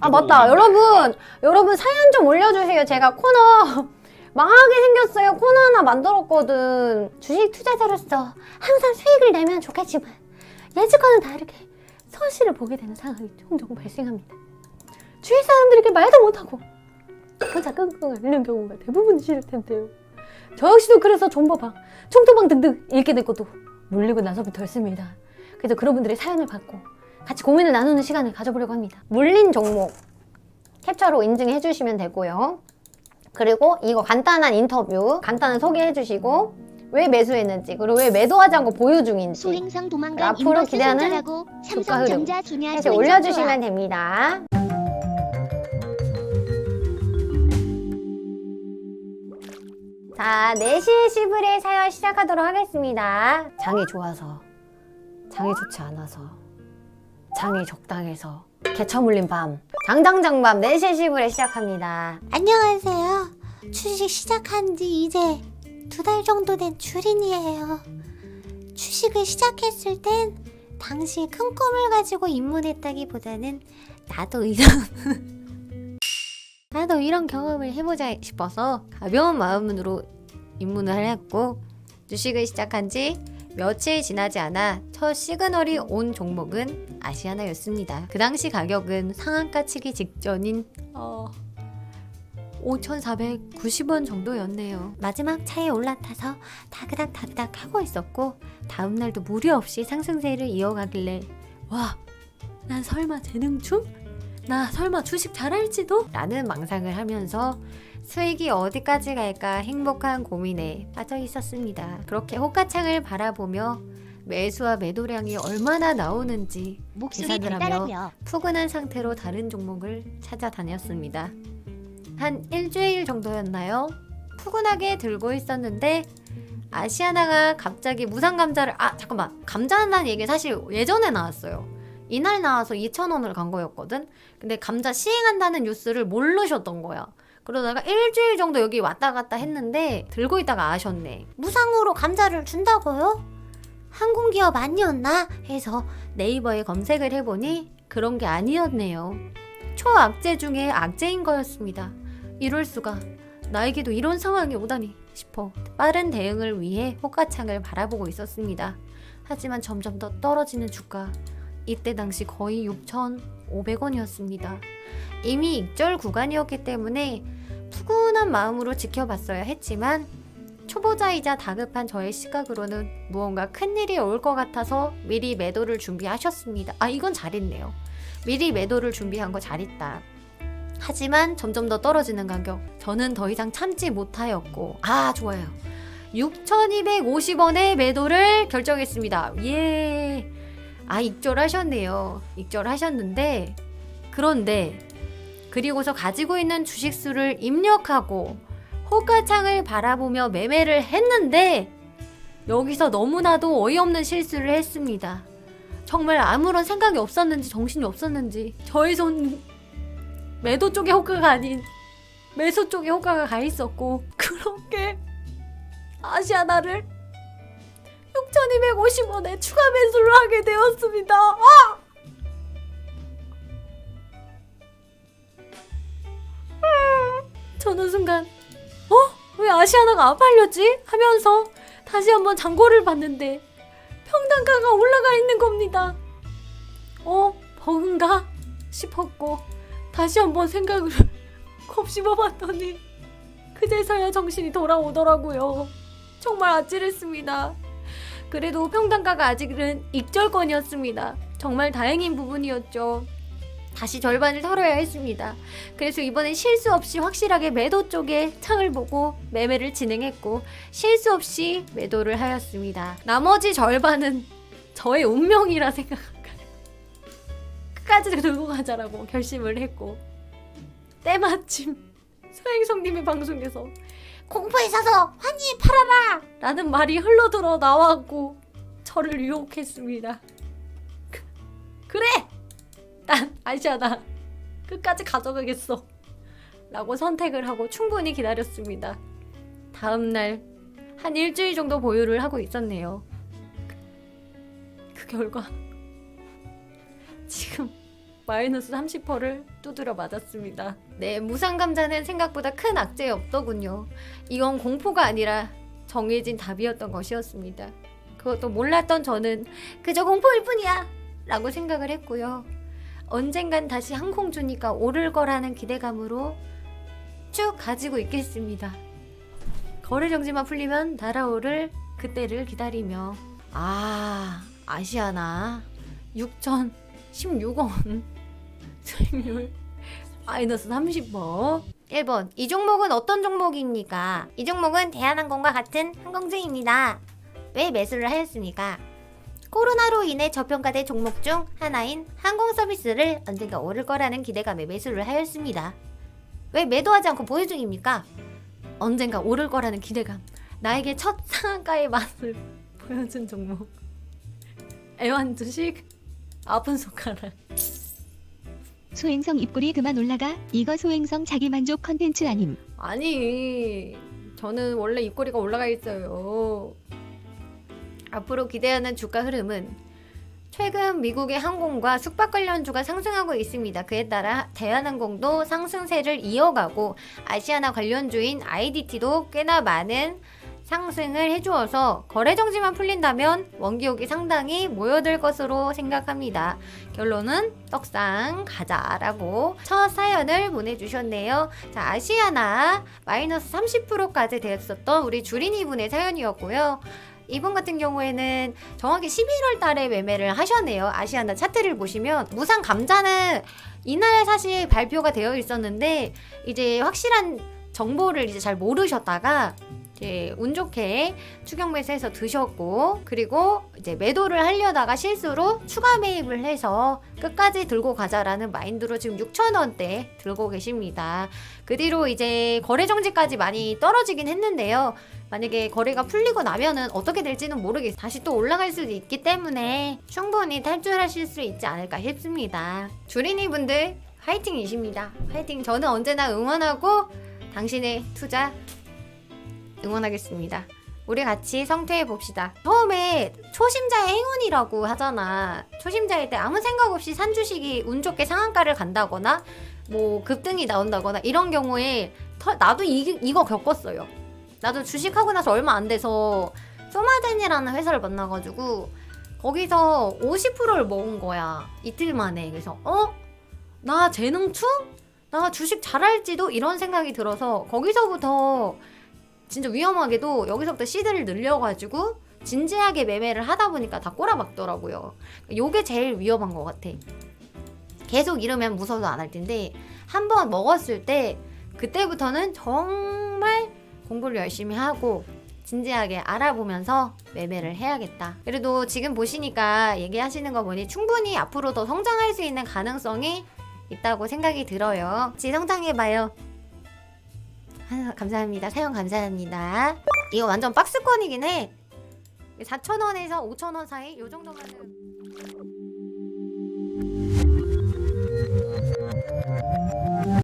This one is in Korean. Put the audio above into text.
아 맞다. 여러분 여러분 사연 좀 올려주세요. 제가 코너 망하게 생겼어요. 코너 하나 만들었거든. 주식 투자자로서 항상 수익을 내면 좋겠지만 예측과는 다르게 손실을 보게 되는 상황이 종종 발생합니다. 주위 사람들에게 말도 못하고 혼자 끙끙 앓는 경우가 대부분이실 텐데요. 저 역시도 그래서 존버방 총토방 등등 읽게 될 것도 물리고 나서부터였습니다. 그래서 그런 분들의 사연을 받고 같이 고민을 나누는 시간을 가져보려고 합니다. 물린 종목 캡처로 인증해 주시면 되고요. 그리고 이거 간단한 인터뷰, 간단한 소개해 주시고 왜 매수했는지, 그리고 왜 매도하지 않고 보유 중인지 수행상 도망간 앞으로 기대하는 주가 주냐 해서 올려주시면 됩니다. 자, 4시 10분의 사연 시작하도록 하겠습니다. 장이 좋아서, 장이 좋지 않아서, 장이 적당해서, 개처 물린 밤, 장장장밤 4시 10분에 시작합니다. 안녕하세요. 주식 시작한 지 이제 두 달 정도 된 주린이에요. 주식을 시작했을 땐 당시 큰 꿈을 가지고 입문했다기보다는 나도 이런 나도 이런 경험을 해보자 싶어서 가벼운 마음으로 입문을 했고 주식을 시작한 지 며칠 지나지 않아 첫 시그널이 온 종목은 아시아나였습니다. 그 당시 가격은 상한가 치기 직전인 어, 5,490원 정도였네요. 마지막 차에 올라타서 다그닥 다그닥 하고 있었고 다음 날도 무리 없이 상승세를 이어가길래 와, 난 설마 재능충? 나 설마 주식 잘할지도? 라는 망상을 하면서 수익이 어디까지 갈까 행복한 고민에 빠져 있었습니다. 그렇게 호가창을 바라보며 매수와 매도량이 얼마나 나오는지 계산을 하며 달달하며 푸근한 상태로 다른 종목을 찾아다녔습니다. 한 일주일 정도였나요? 푸근하게 들고 있었는데 아시아나가 갑자기 무상 감자를 아 잠깐만 감자 한다는 얘기 사실 예전에 나왔어요. 이날 나와서 2,000원을 간 거였거든. 근데 감자 시행한다는 뉴스를 모르셨던 거야. 그러다가 일주일 정도 여기 왔다 갔다 했는데 들고 있다가 아셨네. 무상으로 감자를 준다고요? 항공기업 아니었나? 해서 네이버에 검색을 해보니 그런 게 아니었네요. 초악재 중에 악재인 거였습니다. 이럴 수가. 나에게도 이런 상황이 오다니 싶어 빠른 대응을 위해 호가창을 바라보고 있었습니다. 하지만 점점 더 떨어지는 주가. 이때 당시 거의 6,500원이었습니다. 이미 익절 구간이었기 때문에 푸근한 마음으로 지켜봤어야 했지만 초보자이자 다급한 저의 시각으로는 무언가 큰일이 올 것 같아서 미리 매도를 준비하셨습니다. 아, 이건 잘했네요. 미리 매도를 준비한 거 잘했다. 하지만 점점 더 떨어지는 가격. 저는 더 이상 참지 못하였고, 아, 좋아요. 6,250원의 매도를 결정했습니다. 예. 아, 익절하셨네요. 익절하셨는데, 그런데, 그리고서 가지고 있는 주식수를 입력하고, 호가창을 바라보며 매매를 했는데, 여기서 너무나도 어이없는 실수를 했습니다. 정말 아무런 생각이 없었는지 정신이 없었는지 저의 손 매도 쪽에 호가가 아닌 매수 쪽에 호가가 가 있었고 그렇게 아시아나를 6,250원에 추가 매수를 하게 되었습니다. 아! 저는 순간 어? 왜 아시아나가 안 팔렸지? 하면서 다시 한번 잔고를 봤는데 평단가가 올라가 있는 겁니다. 어? 버그인가? 싶었고 다시 한번 생각을 곱씹어 봤더니 그제서야 정신이 돌아오더라고요. 정말 아찔했습니다. 그래도 평단가가 아직은 익절권이었습니다. 정말 다행인 부분이었죠. 다시 절반을 털어야 했습니다. 그래서 이번엔 실수 없이 확실하게 매도 쪽에 창을 보고 매매를 진행했고 실수 없이 매도를 하였습니다. 나머지 절반은 저의 운명이라 생각할까요? 끝까지 들고 가자라고 결심을 했고 때마침 서행성님의 방송에서 공포에 사서 환희 팔아라! 라는 말이 흘러들어 나왔고 저를 유혹했습니다. 그, 그래! 난 아시아나 끝까지 가져가겠어. 라고 선택을 하고 충분히 기다렸습니다. 다음날 한 일주일 정도 보유를 하고 있었네요. 그 결과 지금 마이너스 30%를 두드려 맞았습니다. 네, 무상감자는 생각보다 큰 악재였더군요. 이건 공포가 아니라 정해진 답이었던 것이었습니다. 그것도 몰랐던 저는 그저 공포일 뿐이야! 라고 생각을 했고요. 언젠간 다시 항공 주니까 오를 거라는 기대감으로 쭉 가지고 있겠습니다. 거래 정지만 풀리면 날아오를 그때를 기다리며 아 아시아나 6천 16원 수익률 마이너스 30번 1번 이 종목은 어떤 종목입니까? 이 종목은 대한항공과 같은 항공주입니다. 왜 매수를 하였습니까? 코로나로 인해 저평가된 종목 중 하나인 항공 서비스를 언젠가 오를 거라는 기대감에 매수를 하였습니다. 왜 매도하지 않고 보유 중입니까? 언젠가 오를 거라는 기대감. 나에게 첫 상한가의 맛을 보여준 종목. 애완 주식 아픈 손가락. 소행성 입꼬리 그만 올라가 이거 소행성 자기만족 컨텐츠 아님 아니, 저는 원래 입꼬리가 올라가 있어요. 앞으로 기대하는 주가 흐름은 최근 미국의 항공과 숙박 관련주가 상승하고 있습니다. 그에 따라 대한항공도 상승세를 이어가고 아시아나 관련주인 IDT도 꽤나 많은 상승을 해주어서 거래 정지만 풀린다면 원기옥이 상당히 모여들 것으로 생각합니다. 결론은 떡상 가자라고 첫 사연을 보내주셨네요. 자, 아시아나 마이너스 30%까지 되었었던 우리 주린이 분의 사연이었고요. 이분 같은 경우에는 정확히 11월 달에 매매를 하셨네요. 아시아나 차트를 보시면 무상 감자는 이날 사실 발표가 되어 있었는데 이제 확실한 정보를 이제 잘 모르셨다가 이제 운 좋게 추격 매수해서 드셨고 그리고 이제 매도를 하려다가 실수로 추가 매입을 해서 끝까지 들고 가자라는 마인드로 지금 6천 원대 들고 계십니다. 그 뒤로 이제 거래 정지까지 많이 떨어지긴 했는데요. 만약에 거래가 풀리고 나면은 어떻게 될지는 모르겠어요. 다시 또 올라갈 수도 있기 때문에 충분히 탈출하실 수 있지 않을까 싶습니다. 주린이 분들 화이팅이십니다. 화이팅. 저는 언제나 응원하고 당신의 투자 응원하겠습니다. 우리 같이 성퇴해 봅시다. 처음에 초심자의 행운이라고 하잖아. 초심자일 때 아무 생각 없이 산 주식이 운 좋게 상한가를 간다거나 뭐 급등이 나온다거나 이런 경우에 터- 나도 이, 이거 겪었어요. 나도 주식하고 나서 얼마 안 돼서 소마젠이라는 회사를 만나가지고 거기서 50%를 먹은 거야 이틀 만에 그래서 어? 나 재능 충? 나 주식 잘할지도 이런 생각이 들어서 거기서부터 진짜 위험하게도 여기서부터 시드를 늘려가지고 진지하게 매매를 하다 보니까 다 꼬라박더라고요. 요게 제일 위험한 것 같아. 계속 이러면 무서워서 안 할 텐데 한 번 먹었을 때 그때부터는 정말 공부를 열심히 하고 진지하게 알아보면서 매매를 해야겠다. 그래도 지금 보시니까 얘기하시는 거 보니 충분히 앞으로 더 성장할 수 있는 가능성이 있다고 생각이 들어요. 같이 성장해봐요. 아, 감사합니다. 사용 감사합니다. 이거 완전 박스권이긴 해. 4,000원에서 5,000원 사이 요 정도면은